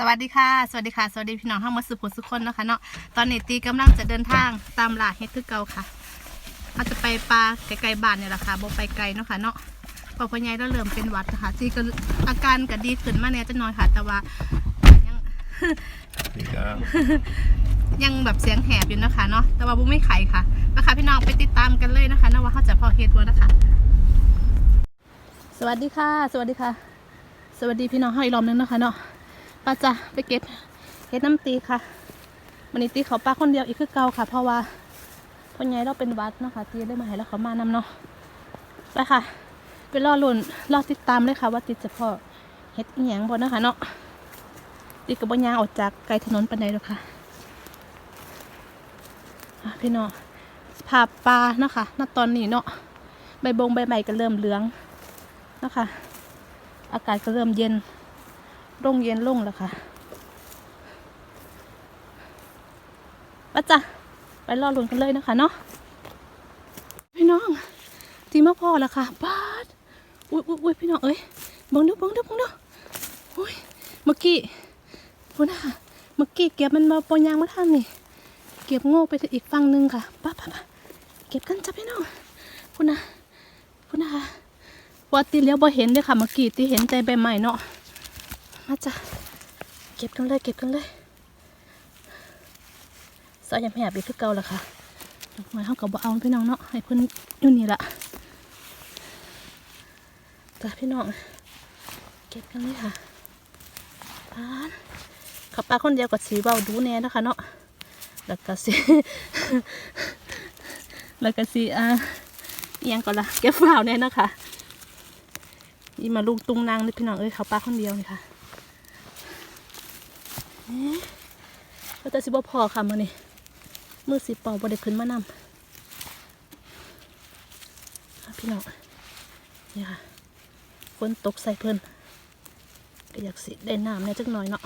สวัสดีค่ะ สวัสดีค่ะ สวัสดีพี่น้องทั้งหมดสุขสุขคนนะคะเนาะ ตอนนี้ตีกำลังจะเดินทางตามหลาเฮ็ดคือเกาค่ะอาจะไปปลาไกลๆบ้านเนี่ยแหละค่ะบ่ไปไกลเนาะค่ะเนาะพอพ่อใหญ่เราเริ่มเป็นหวัดนะคะตีก็อาการก็ดีขึ้นมาแน่จะน้อยค่ะ แต่ว่ายังยังแบบเสียงแหบอยู่นะคะเนาะ แต่ว่าบุ้ไม่ไขค่ะนะคะพี่น้องไปติดตามกันเลยนะคะนะว่าเขาจะพอเฮ็ดวันะคะ สวัสดีค่ะ สวัสดีค่ะ สวัสดีพี่น้องเฮาอีกรอบนึงนะคะเนาะ ป้าจะไปเก็บเฮ็ดน้ำตีค่ะวันนี้ตีเขาป้าคนเดียวอีกคือเก่าค่ะ เพราะว่าพ่อใหญ่เราเป็นวัดเนาะค่ะตีได้มาให้แล้วเขามานำเนาะไปค่ะ ไปรอลุ่นรอติดตามเลยค่ะ ว่าติดจะพอเฮ็ดอีหยังบ่นะคะเนาะตีกับบ่ยางออกจากไกลถนนปานใดหรอกค่ะพี่น้องภาพปลาเนาะคะณตอนนี้เนาะใบบงใบใหม่ก็เริ่มเหลืองเนาะค่ะอากาศก็เริ่มเย็น ร่งเย็นลงแล้วค่ะป้าจ้ะไปรอลุ้นกันเลยนะคะเนาะพี่น้องทีมาพอแล้วค่ะป้าดอุ้ยอุ้ยพี่น้องเอ้ยบังดูบังดูบังดูอุ้ยเมื่อกี้พูดนะคะเมื่อกี้เก็บมันมาปอยางมาทางนี่เก็บโง่ไปอีกฝั่งหนึ่งค่ะป้าป้าป้าเก็บกันจ้ะพี่น้องพุ่นะพุ่นนะคะว่าตีเลี้ยวบ่เห็นเลยค่ะเมื่อกี้ตีเห็นใจใบใหม่เนาะ มาจ้ะเก็บกันเลยเก็บกันเลยสายยำแหบอีกคือเก่าละค่ะดอกไม้เขากับบ่เอาพี่น้องเนาะให้เพิ่นอยู่นี่ละจ้ะพี่น้องเก็บกันเลยค่ะป้าดขับปลาคนเดียวกับสีเบาดูแน่นะคะเนาะแล้วก็สิแล้วก็สิอ่ายังก่อนละเก็บฝ้าแน่นะคะนี่มาลูกตุงนางนี่พี่น้องเอ้ยเขาปลาคนเดียวนี่ค่ะ ก็จะสิบ่พอค่ะมื้อนี้มือสิเป่าบ่ได้ขึ้นมานำพี่น้องนี่ค่ะฝนตกใส่เพิ่นก็อยากสิได้น้ำแหน่จักหน่อยเนาะ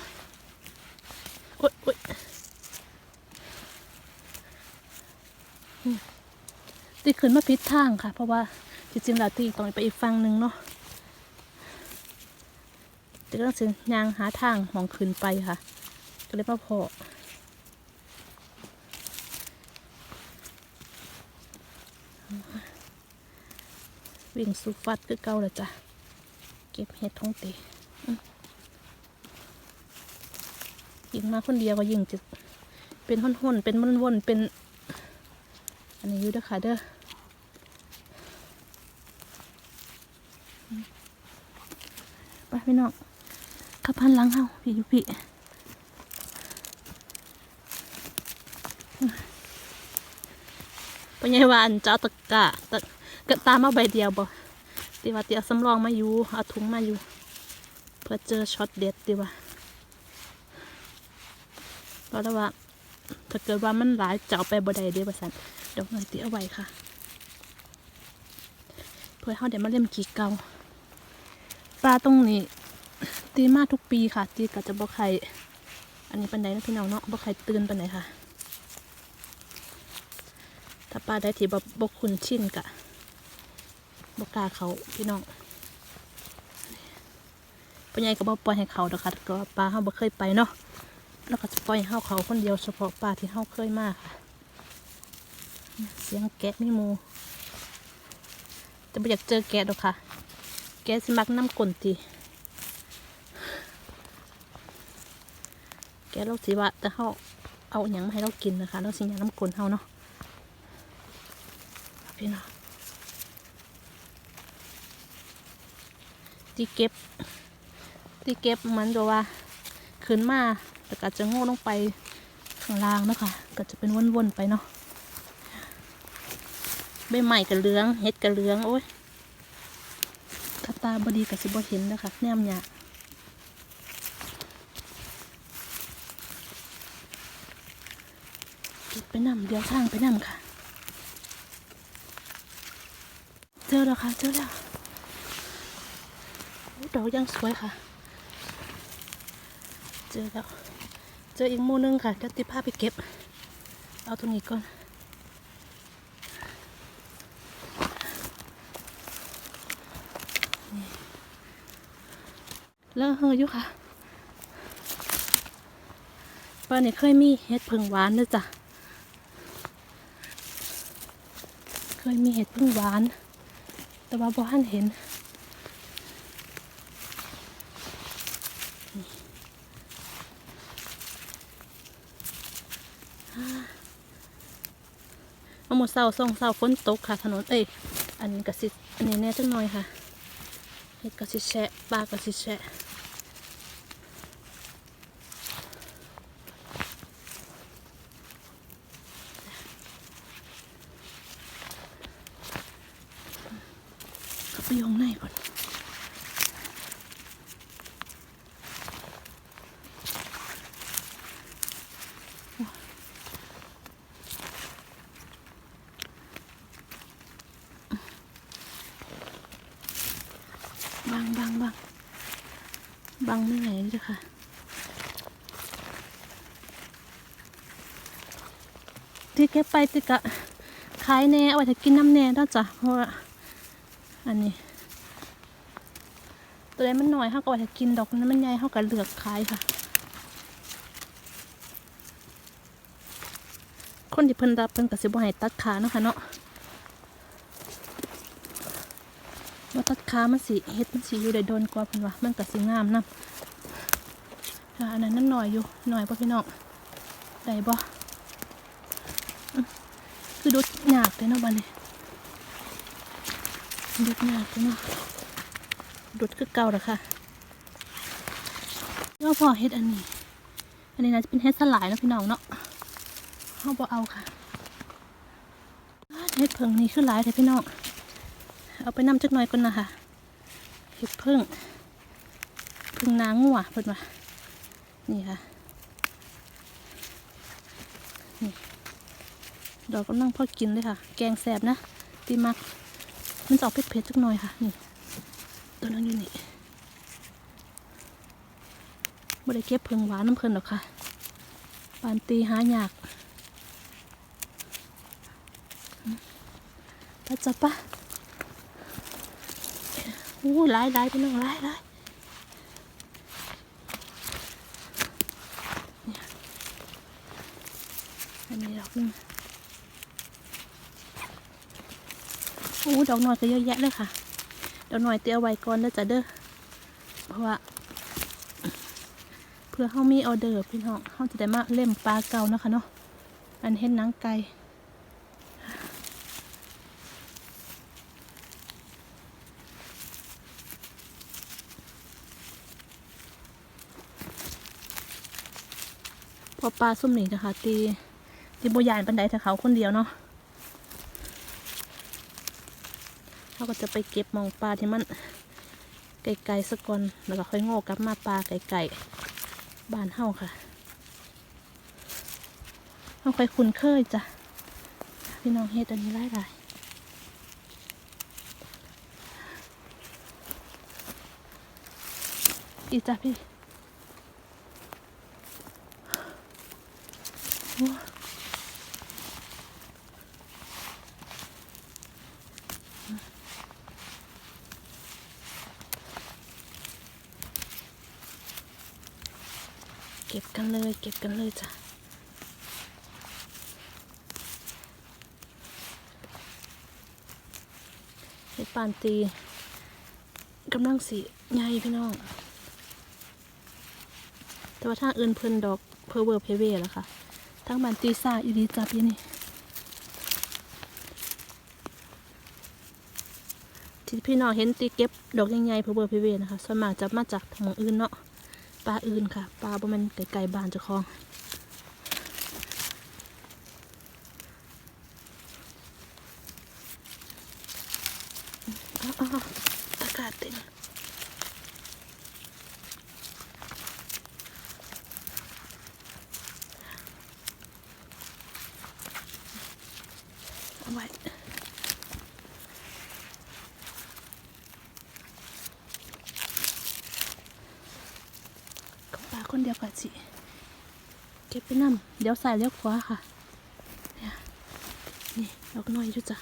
โอ๊ยโอ๊ยตีขึ้นมาพิษทางค่ะ เพราะว่าจริงๆแล้วตีต้องไปอีกฝั่งหนึ่งเนาะตีก็ต้องสิยางหาทางมองขึ้นไปค่ะ ก็เลยมาพอวิ่งสุฟัดคือเก่าเลยจ้ะ เก็บเห็ดท้องเตีอืมยิงมาคนเดียวก็ยิงจะเป็นห่นๆเป็นวนๆเป็น อันนี้อยู่เด้อค่ะเด้อไปพี่น้องขับพันหลังเฮาพี่ยู่พี่ ปัญญาวาอันเจ้าตะกะตะกะตามาใบเดียวบ่ตีว่าเตียวสำรองมาอยู่เอาถุงมาอยู่ เพื่อเจอช็อตเด็ดตีว่าเพราะว่าถ้าเกิดว่ามันหลายเจะเอาไปบ่ได้เด้อประสันเดี๋ยวหน่อยตีเอาไว้ค่ะ เพื่อเขาเดี๋ยวมาเล่มขีเกาปลาตรงนี้ ตีมาทุกปีค่ะ ตีก็จะบ่ไข่อันนี้ปันไดนะพี่น้องเนาะบ่ไข่ตื่นปันไดค่ะ ถ้าปลาได้ที่บ่บ่คุ้นชินกะบ่กาเขาพี่น้องปัญญาก็บ่ปล่อยให้เขาดอค่ะก็ปลาเขาบ่เคยไปเนาะแล้วก็จะปล่อยให้เฮาเขาคนเดียวเฉพาะปลาที่เฮาเคยมาค่ะ เสียงแกะนี่มูจะไม่อยากเจอแกะดอกค่ะ แกะสมักน้ำกลนตีแกะเราสิว่าแต่เฮาเอาอย่างมาให้เรากินนะคะเราสิอยางน้ำกลนเฮาเนาะ พี่น้องที่เก็บ ที่เก็บมันกับว่าขึ้นมาแต่ก็จะโง่ลงไปข้างล่างนะคะก็จะเป็นวนๆไปเนาะใบใหม่กับเหลืองเห็ดกับเหลืองโอ้ยคาตาบดีกับสิบเห็นนะคะแนมหยาเก็บไปนำเดี๋ยวทางไปนำค่ะ เจอแล้วค่ะ เจอแล้วดอกยังสวยค่ะ เจอแล้ว เจออีกหมูนึงค่ะเดี๋ยวติดผ้าไปเก็บ เอาตรงนี้ก่อนเลอะเฮออยู่ค่ะป้าเนี่ยเคยมีเห็ดเพิงหวานด้วยจ้ะเคยมีเห็ดเพิงหวาน แต่ว่าบ่ทันเห็นเอาหมดเสาส่องเสาฝนตกค่ะ ถนนเอ้ยอันนี้กระสิอันนี้แน่จังหน่อยค่ะเห็ดกระสิแชะปลากระสิแชะเข้าไปอยข้างในก่อน บังบังบังบังไม่ไหนเลยจ้ะค่ะที่เก็บไปติกะขายแน่เอาไว้ถ้ากินน้ำแน่ด้จ้ะเพราะว่าอันนี้ ตัวใดมันหน่อยเขาก็เอาไว้ถ้ากินดอกนั้นมันใหญ่เขาก็เลือกขายค่ะ คนที่เพิ่นรับเพิ่นก็สิบ่ให้ตัดขาเนาะค่ะเนาะว่า ตัดขามันสิเฮ็ดมันสิอยู่ได้โดนกว่าเพิ่นว่ามันก็สิงามนะอันนั้นนั่นหน่อยอยู่หน่อยบ่พี่น้องได้บ่คือดุดหยาบเลยเนาะบ้านนี้ดุดหยาบเลยเนาะดุดคือเก่าแล้วค่ะแล้วพอเฮ็ดอันนี้ อันนี้น่าจะเป็นเฮ็ดสลายนะพี่น้องเนาะเขาบอเอาค่ะเฮ็ดเพิงนี่คือหลายแต่พี่น้อง เอาไปนำจักหน่อยก่อนนะคะเฮ็ดพิ่งพิ่งนางงัวเพิ่นว่านี่ค่ะนี่ดอกกำลังพอกินเลยค่ะ แกงแสบนะตีมักมันจะออกเผ็ดๆสักหน่อยค่ะนี่ตัวนั้นอยู่นี่ไม่ได้เก็บเพิงหวานน้ำเพลินหรอกค่ะปานตีหายากไปจับปะ อู้หลายหลายพี่น้องหลายหลายอันนี้ดอกนึงโอ้ดอกหน่อยก็เยอะแยะเลยค่ะดอกหน่อยเตี้ยไว้ก่อนเด้อจ้ะเด้อเพราะว่าเพื่อเขามีออเดอร์พี่น้องเขาจะได้มาเล่มปลาเก่านะคะเนาะอันเห็นหนังไก่ พอปลาส้มหนีนะคะ ตีตีโบยานปันไดถ้าเขาคนเดียวเนาะเราก็จะไปเก็บมองปลาที่มันไกลๆสักก่อนแล้วก็ค่อยโง่กลับมาปลาไกลๆบ้านเฮาค่ะเราค่อยคุ้นเคยจ้ะพี่น้องเฮ็ดอันนี้หลายๆอีจ้ะพี่โอ้ เก็บกันเลย เก็บกันเลยจ้ะเห็ดปานตีกำลังสีใหญ่พี่น้อง แต่ว่าทางอื่นเพิ่นดอกเพอเวอร์เพเวแล้วค่ะ ทางบันตีซ่าอีดีจับยี่นี่ที่พี่น้องเห็นตีเก็บดอกใหญ่ๆเพอเบอร์พิเวนะคะส่วนมากจะมาจากทางอื่นเนาะปลาอื่นค่ะปลาบ่แมันไก่ๆบานจะคลอง ลี้ยวซ้ายเลี้ยวขวาค่ะนี่ดอกน้อยด้วยจ้ะ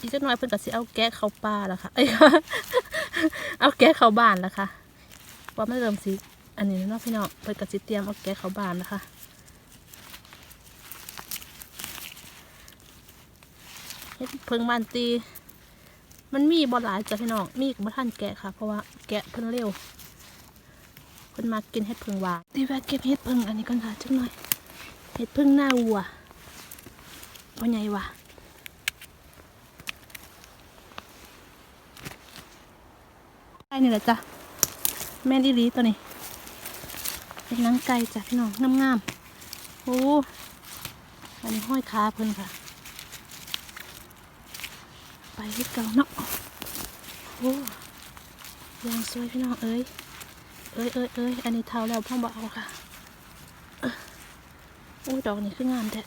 อีกน้อยเพิ่นก็สิเอาแกะเข้าป่าแล้วค่ะ เอาแกะเข้าบ้านแล้วค่ะ ว่ามันเริ่มสิอันนี้แล้วเนะพี่น้องเพิ่นก็สิเตรียมเอาแกะเขาบานแล้วค่ะเฮ็ดเพิ่งบานตี มันมีบ่หลายจ้ะพี่น้องมีก็บ่ทันแกะค่ะ เพราะว่าแกะเพิ่นเร็วเพิ่นมากินเฮ็ดเพิ่งหวานตีแวะเก็บเฮ็ดเพิ่งอันนี้ก่อนค่ะจักหน่อยเฮ็ดเพิ่งหน้าวัวบ่ใหญ่ว่ะไก่นี่แหละจ้ะ แม่นอีหลีตัวนี้ เป็นนังไก่จ้ะพี่น้องงามๆโอ้อันนี้ห้อยขาเพิ่นค่ะ ไปให้เก่าเนาะโอ้ยางสวยพี่น้องเอ้ยเอ้ยเอ้ยเอ้ยอันนี้เท่าแล้วพ่อบอกเอาค่ะโอ้ดอกนี่คืองามแท้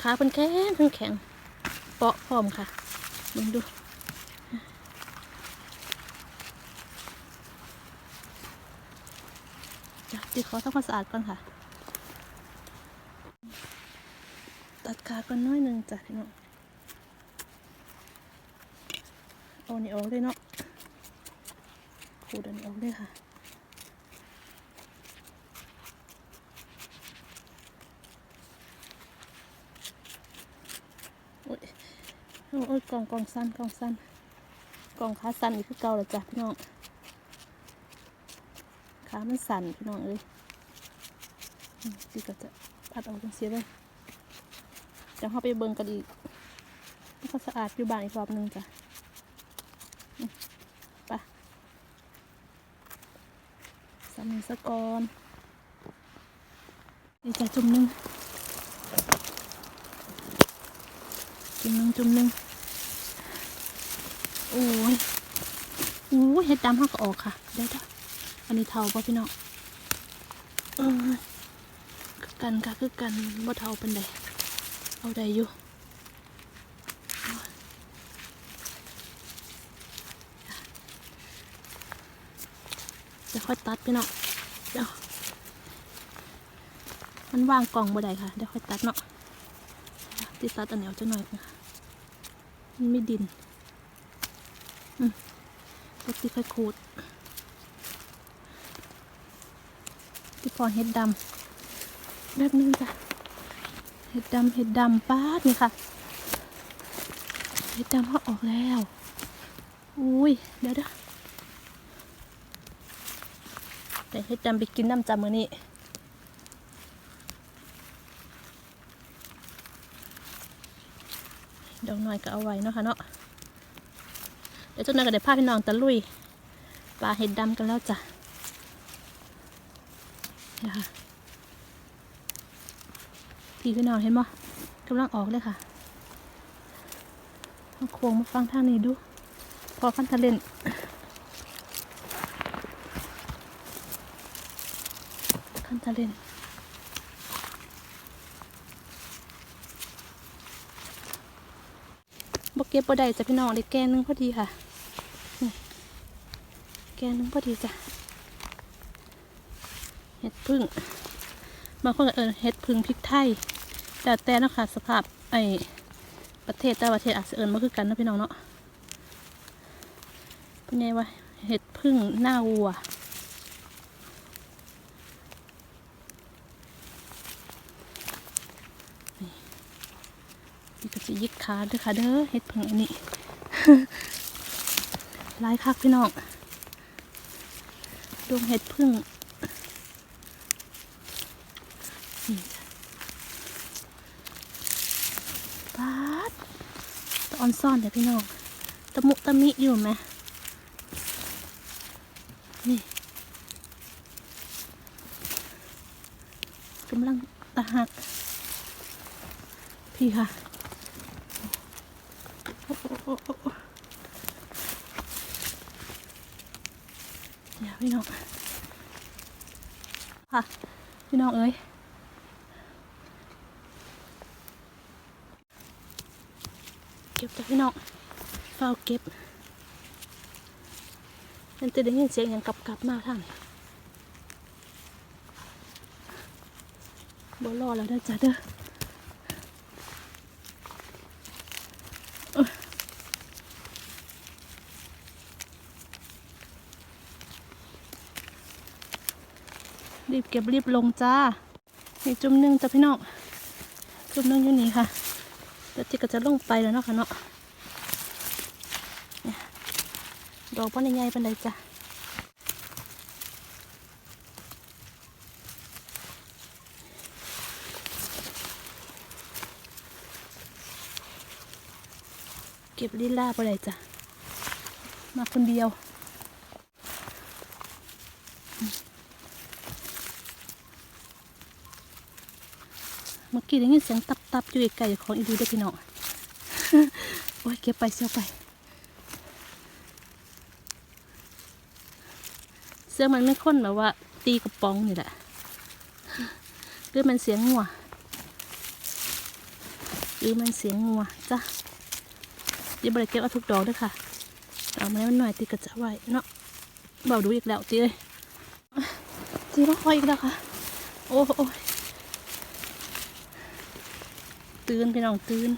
ขาเป็นแข็งเพิ่งแข็งเปาะพร้อมค่ะมึงดู จ้ะตีข อทำความสะอาดก่อนค่ะ ตัดขาก่อนน้อยหนึ่งจ้ะพี่น้องเอานี่ออกเลยเนาะขูดอันนี้ออกเลยค่ะโอ้ยโอ้ยกล่องกล่องสั้นกล่องสั้นกล่องขาสั้นอีกคือเก่าเลยจ้ะพี่น้องขามันสั่นพี่น้องเอ้ย อืมสิก็จะพัดออกจังเสียเลยเดี๋ยวเราไปเบิ่งกันอีกแล้วก็สะอาดอยู่บ้านอีกรอบหนึงจ้ะไปสามีสะกอนนี่จ้ะจุ่มหนึงจุ่มหนึงจุ่มหนึงโอ้ยโอ้ยเห็ดดำเขาก็ออกค่ะเดี๋ยวเดี๋ยวอันนี้เทาป่ะพี่น้องเออคือ กันค่ะคือกันว่เทาเป็นไดเอาได้อยู่จะค่อยตัดพี่เน้องเดี๋ยวมันวางกล่องบ่ได้ค่ะเดี๋ยวค่อยตัดเนาะที่ตัดอันเหนียวจะหน่อยนะมันไม่ดินอืมก็ที่ค่อยขูดที่พอเห็ดดำ แบบนึงจ้ะเห็ดดำเห็ดดำป้าดนี่ค่ะ เห็ดดำเขาออกแล้วอุ้ยเดี๋ยวเดี๋ยวแต่เห็ดดำไปกินน้ำจำมือนี้ดอกหน่อยก็เอาไว้เนาะค่ะเนาะเดี๋ยวเจ้านายก็ได้พาพี่น้องตะลุยปลาเห็ดดำกันแล้วจ้ะนะคะ พี่พี่น้องเห็นบ่กำลังออกเลยค่ะเอาโค้งมาฟังทางนี้ดู พอฟันทะเลนคันทะเลนบกเก็บบ่ได้จ้ะพี่น้องเลยแกนหนึงพอดีค่ะ แกนหนึงพอดีจ้ะ เห็ดพึ่งบางคนก็เออเห็ดพึ่งพริกไทย แต่แต่เนาะคะสภาพไอประเทศแต่ประเทศอาจจะเอิญมาคือกันนะพี่น้องเนาะเป็นไงวะเห็ดพึ่งหน้าวัวนี่นี่ก็จะยิกขาด้วยค่ะเด้อเห็ดพึ่งอันนี้ลายคักพี่น้องดวงเห็ดพึ่ง นี่จ้ะปาดตะออน ซ่อนเดี๋ยวพี่น้องตะมุตะมิอยู่ไหมนี่กำลังตะหัก พี่ค่ะอ้โอ้โอ้โอ้โอ้เดี๋ยวพี่น้องค่ะ พี่น้องเอ้ย เก็บแต่พี่น้องเฝ้าเก็บมันจะได้ยินเสียงอย่างกลับกลับมาท่านี้บ่รอแล้วนะจ๊ะเด้อรีบเก็บรีบลงจ้านี่จุ่มนึ่งจ้ะพี่น้องจุ่มนึ่งอยู่นี่ค่ะ แล้วจิก็จะลงไปแล้วเนาะค่ะเนาะดอกป้อนใหญ่ๆปันใดจ้ะเก็บลีลาปันใดจ้ะมาคนเดียว มื่อกี้ได้ยินเสียงตับตับๆอยู่ไกลๆของอีดูเด้พี่น้องโอ้ยเก็บไปเสียไป เสียงมันไม่ค้นแบบว่า ตีกระป๋องนี่แหละหรือมันเสียงงัวหรือมันเสียงงัวจ้ะเดี๋ยวบริเก็บเอาทุกดอกด้วยค่ะเอามาให้มันหน่อยตีกระจะไว้เนาะเบาดูอีกแล้วตีเลยตีมาคอยอีกแล้วค่ะ โอ้โอ้ย ตื่นพี่น้องตื่น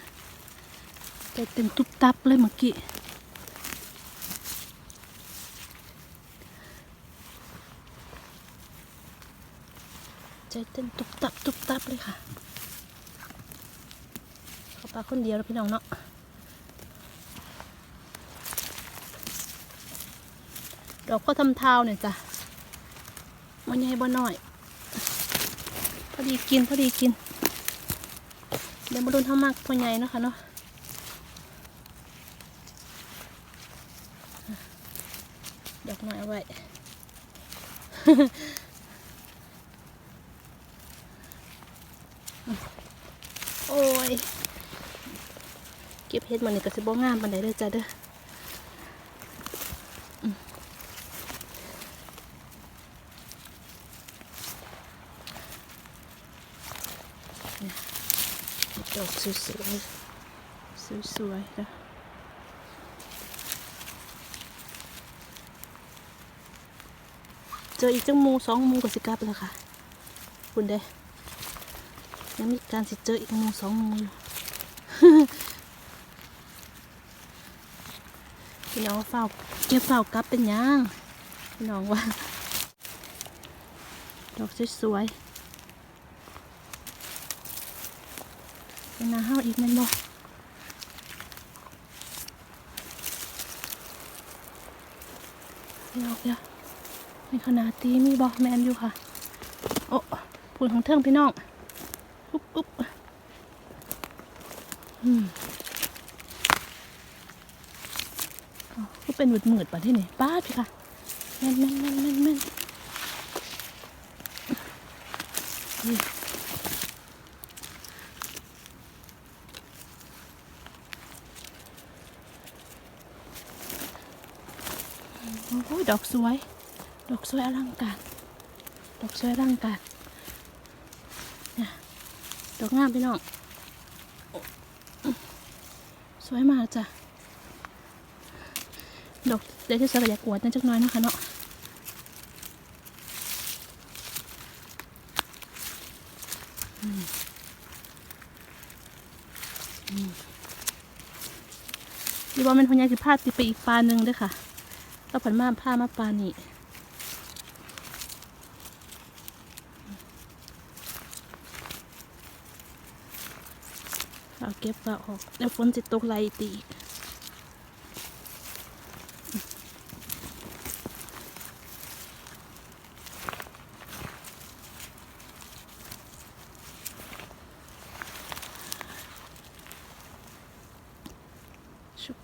ใจเต็มตุบตับเลยเมื่อกี้ใจเต้นตุบตับตุบตับเลยค่ะเขาปลาคนเดียวแล้วพี่น้องเนาะดอกก็ทำเท้าเนี่ยจ้ะมันใหญ่บ่น้อย พอดีกิน พอดีกิน ดี๋ยวมาดูท่ามากพ่อใหญ่นะคะเนาะดอกไม้เอาไว้โอ้ย เก็บเห็ดมันนี่ก็สิบ่งามปานใดเลยจ้ะเด้อ ดอกสวยๆสวยๆนะเจออีกจังมูสองมูกับสิกลับแล้วค่ะ คุณเด้ยังมีการสิเจออีกมูสองมูพี่น้องเฝ้าเก็บเฝ้ากลับเป็นยังพี่น้องว่า ดอกสวยๆ นาห้าอีกแมันบ่เดี๋ยวเดี๋ยวมีขนาดตีมีบ่แมนอยู่ค่ะ โอ้พูนของเทิงพี่น้องกุ๊บกุ๊บอืมก็เป็นหมืดหมืดป่ะที่นี่ป้าพี่ค่ะแม่นแม่นแม่นแมนแมนนี่โอ้ย ดอกสวย ดอกสวยอลังการ ดอกสวยอลังการเนี่ยดอกงามพี่น้อง สวยมากจ้ะ ดอกเดี๋ยวจะสลัดอยากอวดนั่นจักน้อยนะคะเนาะอืมอืมดีว่ามันพญาคือพาดติไปอีกปลาหนึ่งด้วยค่ะ ก็ผันมาผ้ามาปลานี่เอาเก็บปลาออก แล้วฝนจะตกไหลตีอีก ชุบ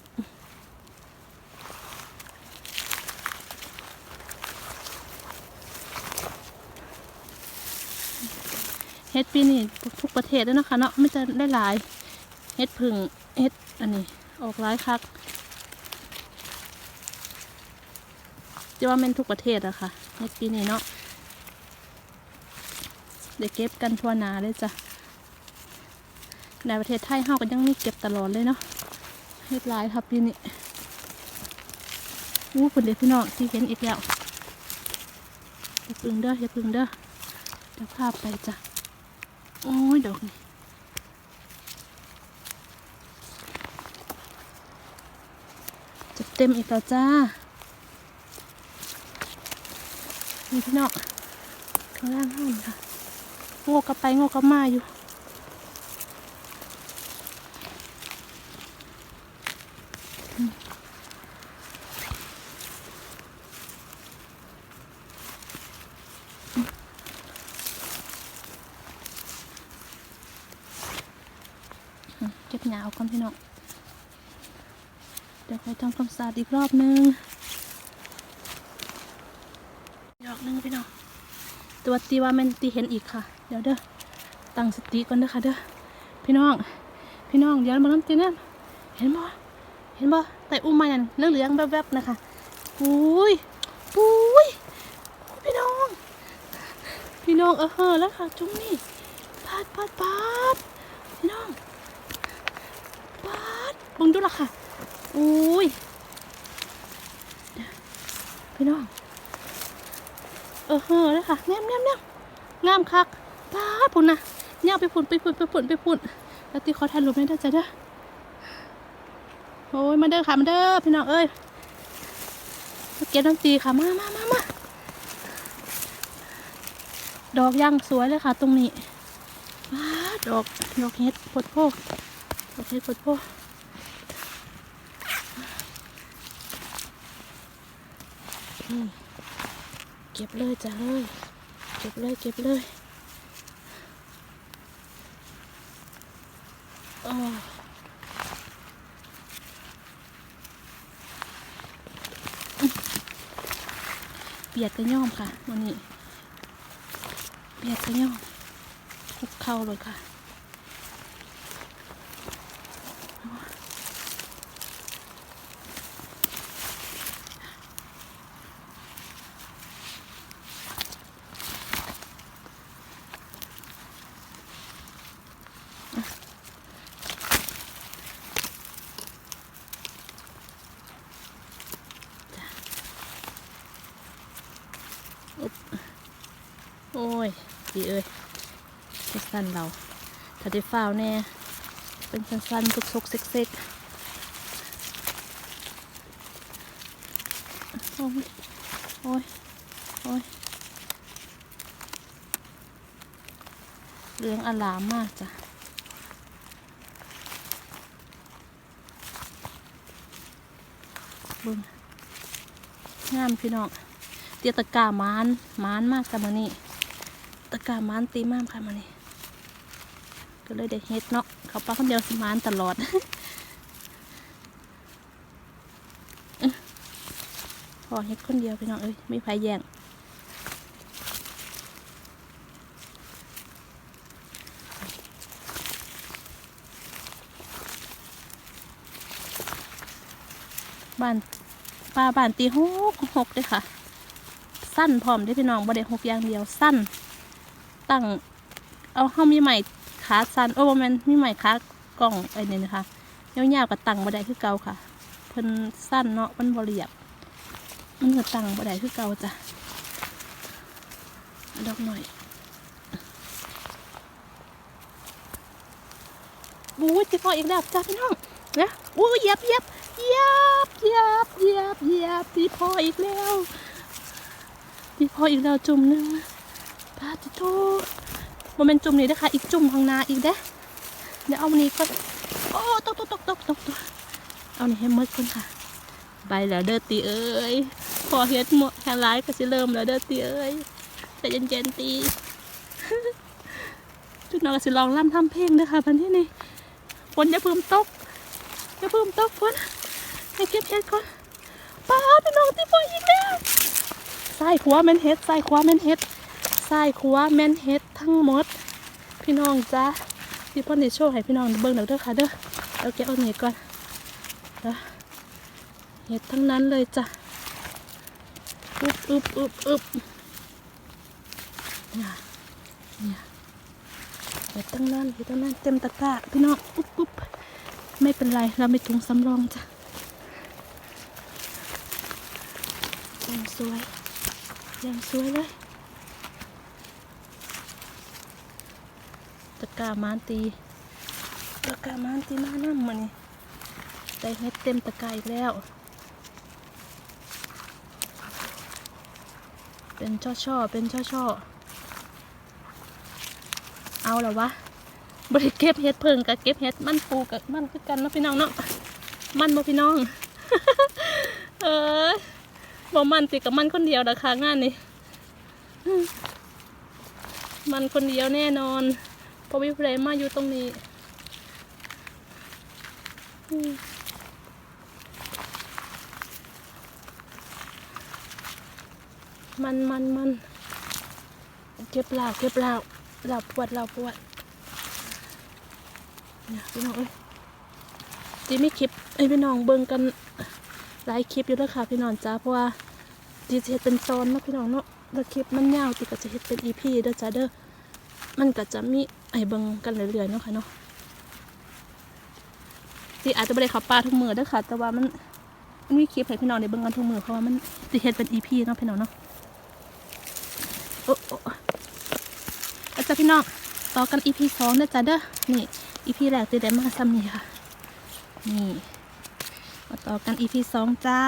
เฮ็ดปีนี่ทุก ประเทศแล้วนะคะเนาะไม่จะได้หลายเฮ็ดพึ่งเฮ็ดอันนี้ออกหลายคักจะว่าแม่นทุกประเทศอะค่ะเฮ็ดปีนี้เนาะเดี๋ยวเก็บกันทั่วนาเลยจ้ะในประเทศไทยเฮาก็ยังมีเก็บตลอดเลยเนาะเฮ็ดหลายครับปีนี้อู้คุณเด็กพี่น้องที่เห็นอีกแล้วอย่าปึงเด้ออย่าปึงเด้อเดี๋ยวพาไปจ้ะ โอ้ยดอกนี่จะเต็มอีกแล้วจ้า นี่พี่น้องข้างล่างห้องค่ะ โง่กลับไปโง่กลับมาอยู่ อืมเก็บหนาวก่ อนพี่น้องเดี๋ยวไปทำความสะอาดอีกรอบนึงดอกหนึงพี่น้องตัวตีว่าแมันตีเห็นอีกค่ะ เดี๋ยวเด้อตั้งสติก่อนเด้อค่ะเด้อพี่น้อง พี่น้องเดี๋ยวมาน้ำตีนี่ยเห็นบ่เห็นบ่แต่อุ้มมาอย่างเหลืองๆแวบๆนะคะอุ้ยอุ้ยพี่น้อง พี่น้องเออเฮอแล้วค่ะจุ้งนี่ปาดปาดปาดพี่น้อง ปาดบึงดูละค่ะ อุ้ย พี่น้อง เออเฮ้อเลยค่ะแนมแนมแนมงามคักปาดพุ่นนะเนี่ยไปพุ่นไปพุ่นไปพุ่นไปพุ่น แล้วตีขอถ่ายรูปให้ได้จ้ะเด้อ โอ้ย มาเด้อค่ะ มาเด้อ พี่น้องเอ้ยมาเก็บน้ำตีค่ะ มามามามาดอกย่างสวยเลยค่ะ ตรงนี้ปาดอก ดอกเห็ดปดโพก ดอเห็ดปดโพกนี่เก็บเลยจ้ะเลยเก็บเลยเก็บเลยโอ้เปียกกระย่อมค่ะวันนี้เปียกกระย่อมคุกเข้าเลยค่ะ โอ้ ยดีเอ้ยเซ็กสั้นเรา ถ้าได้ฟ้าวแน่ เป็นสั้นๆทุกๆเซ็กๆโอ้ย โอ้ย โอ้ยเรื่องอลามมากจ้ะบึงงามพี่น้องเตียตะกามานมานมากจ้ะมือนี้ ตะกร้ามานตีมากค่ะมื้อนี้ก็เลยได้เฮ็ดเนาะเขาปลาคนเดียวสิมานตลอดพอเฮ็ดคนเดียวพี่น้องเอ้ยไม่ไผแย่งบ้านปลาบ้านตีหกหกเลยค่ะ สั้นพร้อมได้พี่น้องบ่ได้หกอย่างเดียวสั้น ตั้ง เอาเฮามีใหม่ขาสั้นโอ้บ่แมนมีใหม่ขากล่องไอ้นี่นะคะยาวๆกับตั้งบ่ได้คือเก่าค่ะ เพิ่นสั้นเนาะมันบรียบมันก็ตั้งบ่ได้คือเก่าจ้ะดอกหน่อยบู๊จิพออีกแล้วจ้ะพี่น้องนะอู้เหยียบเหยียบเหยียบเหยียบเหยียบเหยียบพี่พออีกแล้วพี่พออีกแล้วจุ่มหนึงพา ติโตโมเมนจุ่มนี้นะคะ อีกจุ่มข้างหน้าอีกเด้อเดี๋ยวเอาวันนี้ก็โอ้ตกตกตกตกตกตกเอานี่ให้หมดก่อนค่ะ ไปแล้วเด้อตีเอ้ยพอเฮ็ดหมดแค่ร้ายก็สิเริ่มแล้วเด้อตีเอ้ยใจเย็นๆตีจุดน้องก็สิลองล่ำทำเพลงด้อค่ะพันที่นี่ฝนอย่าเพิ่มตกอย่าเพิ่มตกฝนให้เก็บเฮ็ดก่อนป้าพี่น้องที่พออีกแล้วซ้ายขวาแม่นเฮ็ดซ้ายขวาแม่นเฮ็ด ซ้ายขวาแม่นเฮ็ดทั้งหมด พี่น้องจ้าพี่พ่อนี่โชว์ให้พี่น้องเบิ่งเด้อเด้อค่ะเด้อเอาแกะเอานี่ก่อนเด้อเฮ็ดทั้งนั้นเลยจ้ะอึบอึบอึบอึบเนี่ยเนี่ยเฮ็ดทั้งนั้นเฮ็ดทั้งนั้นเต็มตะกร้าพี่น้องอุบอุบไม่เป็นไรเราไม่ถุงสำรองจ้ะยังสวยยังสวยเลย ตะกร้ามานตีตะกร้ามานตีมาน้ำมันนี่ได้เฮ็ดเต็มตะกร้าอีกแล้ว เป็นช่อช่อๆเป็นช่อช่อเอาแล้ววะบริเก็บเฮ็ดเพิงกับเก็บเฮ็ดมันปูกับมันคือกันเนาะพี่น้องเนาะมันบ่พี่น้อง เออบ่มันติกับมันคนเดียวนะคะงานนี้มันคนเดียวแน่นอน พราะวิเพลมาอยู่ตรงนี้มันมันมันเก็บเหล้าเก็บเหล้าเหล้าปวดเหล้าปวดเนี่ยพี่น้องเอ้ยจีมีคลิปไอ้ยพี่น้องเบิ่งกันหลายคลิปอยู่แล้วค่ะพี่น้องจ้าเพราะว่าจีจะเฮ็ดเป็นตอนนะพี่น้องเนาะแล้วคลิปมันยาวติก็จะเฮ็ดเป็นอีพีเด้อจ้าเด้อมันก็จะมี ไอ้เบิ่งกันเรื่อยๆเนาะค่ะเนาะจีอาจจะไม่ได้เขับปลาทุกมือเด้อค่ะ แต่ว่ามันมันมีคลิปให้พี่น้องได้เบิ่งกันทุกมือเพราะว่ามันจะเฮ็ดเป็นอีพีเนาะพี่น้องเนาะโอ้โอ้อาจารย์พี่น้องต่อกัน EP สองนะจ๊ะเด้อนี่ EP แรกตีได้มาซ้ำนี่ค่ะ นี่มาต่อกัน EP สองจ้า